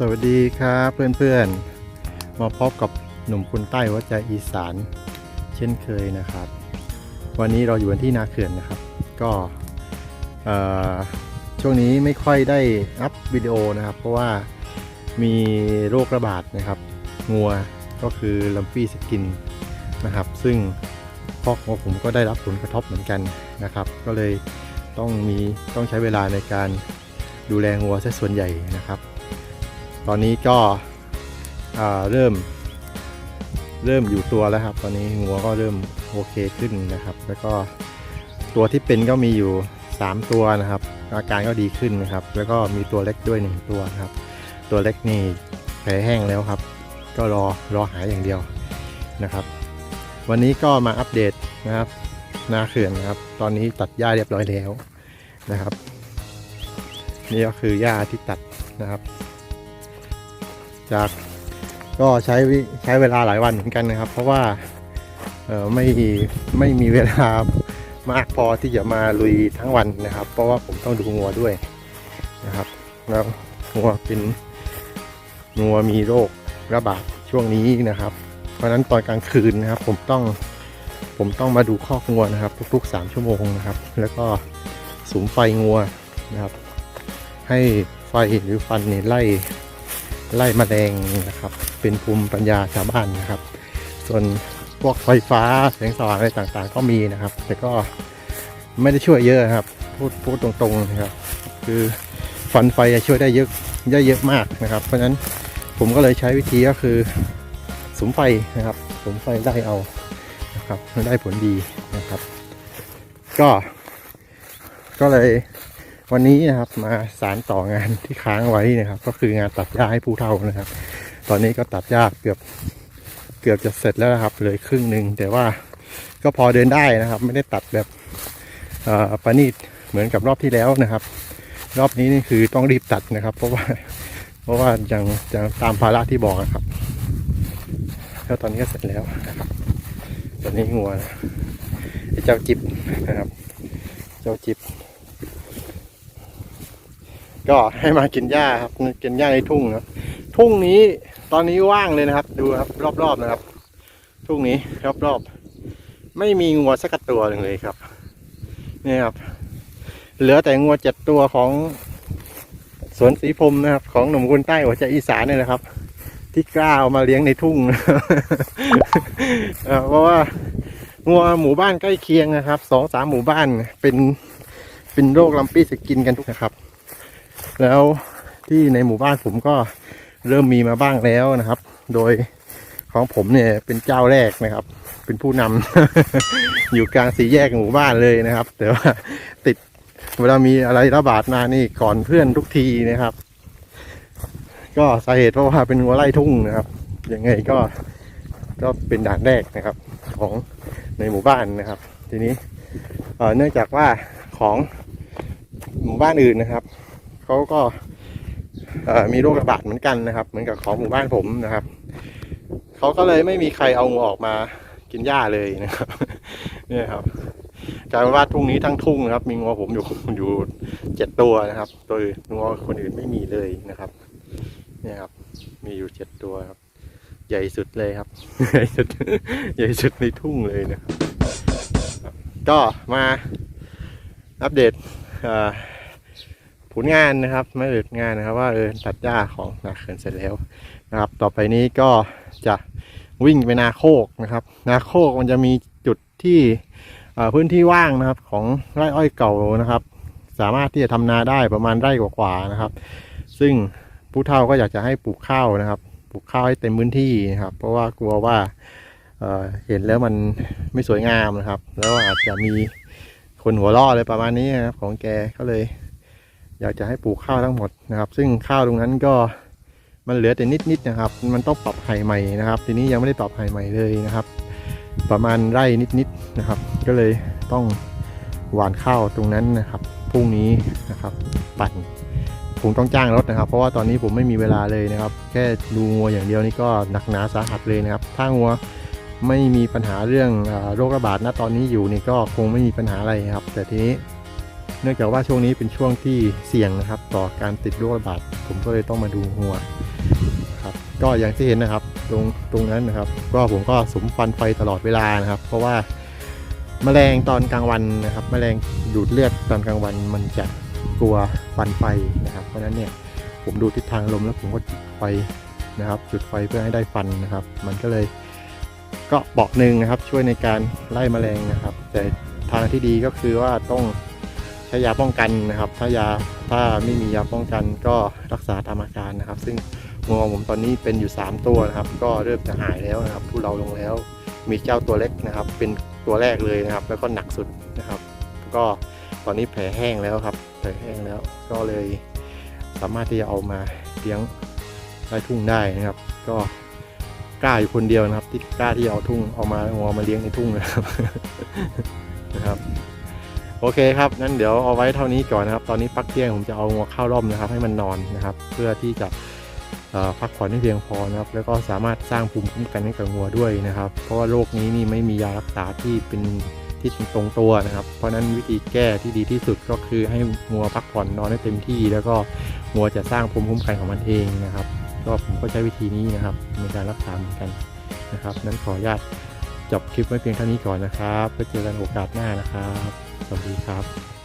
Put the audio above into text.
สวัสดีครับเพื่อนๆ มาพบกับหนุ่มคนใต้หัวใจอีสาน เช่นเคยนะครับ วันนี้เราอยู่กันที่นาเขื่อนนะครับ ก็ช่วงนี้ไม่ค่อยได้อัพวิดีโอนะครับ เพราะว่ามีโรคระบาดนะครับงัวก็คือลัมปี้สกินนะครับ ซึ่งพอกของผมก็ได้รับผลกระทบเหมือนกันนะครับ ก็เลยต้องมีต้องใช้เวลาในการดูแลงัวซะส่วนใหญ่นะครับ ตอนนี้ก็เริ่ม เริ่มอยู่ตัวแล้วครับ ตอนนี้งัวก็เริ่มโอเคขึ้นนะครับ แล้วก็ตัวที่เป็นก็มีอยู่ 3 ตัวนะครับ อาการก็ดีขึ้นนะครับ แล้วก็มีตัวเล็กด้วย1ตัวครับ ตัวเล็กนี่แผลแห้งแล้วครับ ก็รอรอหายอย่างเดียวนะครับ วันนี้ก็มาอัปเดตนะครับนาเขื่อนนะครับ ตอนนี้ตัดหญ้าเรียบร้อยแล้วนะครับ นี่ก็คือหญ้าที่ตัดนะครับ จากก็ใช้ใช้เวลาหลายวันเหมือนกันนะครับ เพราะว่าเออไม่ไม่มีเวลามากพอที่จะมาลุยทั้งวันนะครับ เพราะว่าผมต้องดูงัวด้วยนะครับแล้วงัวเป็นงัวมีโรคระบาดช่วงนี้นะครับ เพราะฉะนั้นตอนกลางคืนนะครับ ผมต้องผมต้องมาดูข้อกงัวนะครับ ทุกๆ 3 ชั่วโมงนะครับ แล้วก็สุมไฟงัวนะครับ ให้ไฟหรือฟันเนี่ยไล่ ไล่มแมลงนะครับ เป็นภูมิปัญญาชาวบ้านนะครับ ส่วนพวกไฟฟ้าแสงสว่างอะไรต่างๆ ก็มีนะครับ แต่ก็ไม่ได้ช่วยเยอะครับ พูดพูดตรงๆนะครับ คือฟันไฟช่วยได้เยอะได้เยอะมากนะครับ เพราะฉะนั้นผมก็เลยใช้วิธีก็คือสมไฟนะครับสมไฟไล่เอานะครับได้ผลดีนะครับ ก็ก็เลย วันนี้นะครับมาสารต่องานที่ค้างไว้นะครับ ก็คืองานตัดหญ้าให้ผู้เฒ่านะครับ ตอนนี้ก็ตัดหญ้าเกือบเกือบจะเสร็จแล้วนะครับเลยครึ่งหนึ่งแต่ว่าก็พอเดินได้นะครับ ไม่ได้ตัดแบบประณีตเหมือนกับรอบที่แล้วนะครับ รอบนี้นี่คือต้องรีบตัดนะครับ เพราะว่าเพราะว่ายังยังตามภาระที่บอกนะครับแล้วตอนนี้ก็เสร็จแล้วนะครับตอนนี้งัวนะไอ้เจ้าจิบนะครับ เจ้าจิบ ก็ให้มากินหญ้าครับกินหญ้าในทุ่งครับทุ่งนี้ตอนนี้ว่างเลยนะครับ ดูครับ รอบๆนะครับ ทุ่งนี้รอบๆไม่มีงัวสักตัวหนึ่งเลยครับนี่ครับ เหลือแต่งัวเจ็ดตัวของสวนสีพรมนะครับ ของหนุ่มคนใต้หัวใจอีสานเนี่ยนะครับ ที่กล้าเอามาเลี้ยงในทุ่งเอ่อเพราะว่างัวหมู่บ้านใกล้เคียงนะครับสองสามหมู่บ้านเป็นเป็นโรคลำปีสกินกันทุกนะครับ แล้วที่ในหมู่บ้านผมก็เริ่มมีมาบ้างแล้วนะครับ โดยของผมเนี่ยเป็นเจ้าแรกนะครับ เป็นผู้นำ อยู่กลางสี่แยกหมู่บ้านเลยนะครับ แต่ว่าติดเวลามีอะไรระบาดมานี่ก่อนเพื่อนทุกทีนะครับ ก็สาเหตุเพราะว่าเป็นวัวไล่ทุ่งนะครับยังไงก็ก็เป็นด่านแรกนะครับ ของในหมู่บ้านนะครับ ทีนี้เอ่อเนื่องจากว่าของหมู่บ้านอื่นนะครับ เขาก็มีโรคระบาดเหมือนกันนะครับ เหมือนกับของหมู่บ้านผมนะครับเขาก็เลยไม่มีใครเอางูออกมากินหญ้าเลยนะครับเนี่ยครับกลายเป็นว่าทุ่งนี้ทั้งทุ่งนะครับ มีงัวผมอยู่อยู่เจ็ดตัวนะครับโดยงัวคนอื่นไม่มีเลยนะครับเนี่ยครับ มีอยู่เจ็ดตัวครับ ใหญ่สุดเลยครับ ใหญ่สุดใหญ่สุดในทุ่งเลยนะครับ ก็มาอัปเดตอ่อผ ลงานนะครับไม่เด็ดงานนะครับ ว่าเออตัดหญ้าของนาเขื่อนเสร็จแล้วนะครับ ต่อไปนี้ก็จะวิ่งไปนาโคกนะครับ นาโคกมันจะมีจุดที่พื้นที่ว่างนะครับของไร่อ้อยเก่านะครับ สามารถที่จะทำนาได้ประมาณไร่กว่าๆนะครับ ซึ่งผู้เฒ่าก็อยากจะให้ปลูกข้าวนะครับ ปลูกข้าวให้เต็มพื้นที่นะครับ เพราะว่ากลัวว่าเเห็นแล้วมันไม่สวยงามนะครับ แล้วอาจจะมีคนหัวล้ออะไรประมาณนี้นะครับ ของแกก็เลย อยากจะให้ปลูกข้าวทั้งหมดนะครับ ซึ่งข้าวตรงนั้นก็มันเหลือแต่นิดๆนะครับ มันต้องปรับไห่ใหม่นะครับ ทีนี้ยังไม่ได้ปรับไห่ใหม่เลยนะครับ ประมาณไร่นิดๆนะครับ ก็เลยต้องหว่านข้าวตรงนั้นนะครับพรุ่งนี้นะครับ ปั่นผมต้องจ้างรถนะครับ เพราะว่าตอนนี้ผมไม่มีเวลาเลยนะครับ แค่ดูงัวอย่างเดียวนี่ก็หนักหนาสาหัสเลยนะครับ ถ้างัวไม่มีปัญหาเรื่องโรคระบาดณตอนนี้อยู่นี่ก็คงไม่มีปัญหาอะไรครับ แต่ทีนี้ เนื่องจากว่าช่วงนี้เป็นช่วงที่เสี่ยงนะครับ ต่อการติดโรคระบาดผมก็เลยต้องมาดูงัวครับก็อย่างที่เห็นนะครับตรงตรงนั้นนะครับ ก็ผมก็สมฟันไฟตลอดเวลานะครับ เพราะว่าแมลงตอนกลางวันนะครับ แมลงดูดเลือดตอนกลางวันมันจะกลัวฟันไฟนะครับ เพราะฉะนั้นเนี่ยผมดูทิศทางลมแล้วผมก็จุดไฟนะครับ จุดไฟเพื่อให้ได้ฟันนะครับ มันก็เลยก็เบาะหนึ่งนะครับช่วยในการไล่แมลงนะครับ แต่ทางที่ดีก็คือว่าต้อง ใช้ยาป้องกันนะครับ ถ้ายาถ้าไม่มียาป้องกันก็รักษาตามอาการนะครับ ซึ่งงวผมตอนนี้เป็นอยู่ 3 ตัวนะครับ ก็เริ่มจะหายแล้วนะครับทุเราลงแล้ว มีเจ้าตัวเล็กนะครับ เป็นตัวแรกเลยนะครับ แล้วก็หนักสุดนะครับ ก็ตอนนี้แผลแห้งแล้วครับ แผลแห้งแล้ว ก็เลยสามารถที่จะเอามาเลี้ยงไร่ทุ่งได้นะครับ ก็กล้าอยู่คนเดียวนะครับ ที่กล้าที่จะเอาทุ่งเอามางัวมาเลี้ยงในทุ่งนะครับนะครับ โอเคครับนั้นเดี๋ยวเอาไว้เท่านี้ก่อนนะครับ ตอนนี้พักเที่ยงผมจะเอางัวเข้าร่มนะครับ ให้มันนอนนะครับ เพื่อที่จะพักผ่อนให้เพียงพอนะครับ แล้วก็สามารถสร้างภูมิคุ้มกันให้กับงัวด้วยนะครับ เพราะว่าโรคนี้นี่ไม่มียารักษาที่เป็นที่ตรงตัวนะครับ เพราะฉะนั้นวิธีแก้ที่ดีที่สุดก็คือให้งัวพักผ่อนนอนให้เต็มที่ แล้วก็งัวจะสร้างภูมิคุ้มกันของมันเองนะครับ ก็ผมก็ใช้วิธีนี้นะครับในการรักษาเหมือนกันนะครับ นั้นขออนุญาต จบคลิปไว้เพียงเท่านี้ก่อนนะครับเพื่อเจอกันโอกาสหน้านะครับ สวัสดีครับ